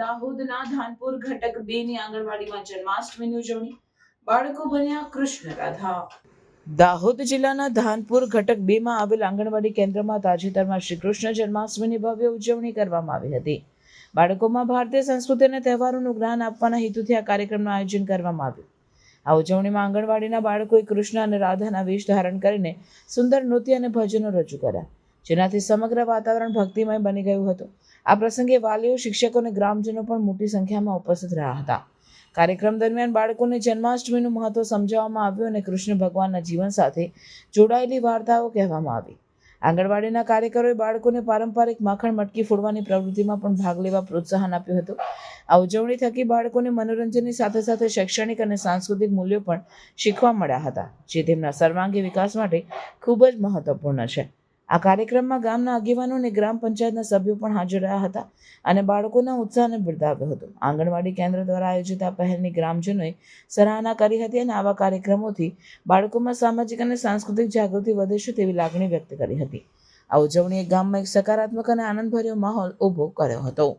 દાહોદના ધાનપુર ઘટક બે ની આંગણવાડીમાં જન્માષ્ટમીની ઉજવણી. બાળકો બન્યા કૃષ્ણ રાધા દાહોદ જિલ્લાના ધાનપુર ઘટક બે માં આવેલ આંગણવાડી કેન્દ્રમાં તાજેતરમાં શ્રી કૃષ્ણ જન્માષ્ટમીની ભવ્ય ઉજવણી કરવામાં આવી હતી. બાળકોમાં ભારતીય સંસ્કૃતિ અને તહેવારોનું જ્ઞાન આપવાના હેતુથી આ કાર્યક્રમનું આયોજન કરવામાં આવ્યું. આ ઉજવણીમાં આંગણવાડીના બાળકોએ કૃષ્ણ અને રાધાના વેશ ધારણ કરીને સુંદર નૃત્ય અને ભજનો રજૂ કર્યા. જેનાથી સમગ્ર વાતાવરણ ભક્તિમય બની ગયું હતું. આ પ્રસંગે વાલીઓ, શિક્ષકો અને ગ્રામજનો પણ મોટી સંખ્યામાં ઉપસ્થિત રહ્યા હતા. કાર્યક્રમ દરમિયાન બાળકોને જન્માષ્ટમીનું મહત્વ સમજાવવામાં આવ્યું અને કૃષ્ણ ભગવાનના જીવન સાથે જોડાયેલી વાર્તાઓ કહેવામાં આવી. આંગણવાડીના કાર્યકરોએ બાળકોને પારંપરિક માખણ મટકી ફોડવાની પ્રવૃત્તિમાં પણ ભાગ લેવા પ્રોત્સાહન આપ્યું હતું. આ ઉજવણી થકી બાળકોને મનોરંજનની સાથે સાથે શૈક્ષણિક અને સાંસ્કૃતિક મૂલ્યો પણ શીખવા મળ્યા હતા, જે તેમના સર્વાંગી વિકાસ માટે ખૂબ જ મહત્વપૂર્ણ છે. આ કાર્યક્રમમાં ગામના આગેવાનો અને ગ્રામ પંચાયતના સભ્યો પણ હાજર રહ્યા હતા અને બાળકોના ઉત્સાહને બિરદાવ્યો હતો. આંગણવાડી કેન્દ્ર દ્વારા આયોજિત આ પહેલની ગ્રામજનોએ સરાહના કરી હતી અને આવા કાર્યક્રમોથી બાળકોમાં સામાજિક અને સાંસ્કૃતિક જાગૃતિ વધે છે તેવી લાગણી વ્યક્ત કરી હતી. આ ઉજવણીએ ગામમાં એક સકારાત્મક અને આનંદભર્યો માહોલ ઊભો કર્યો હતો.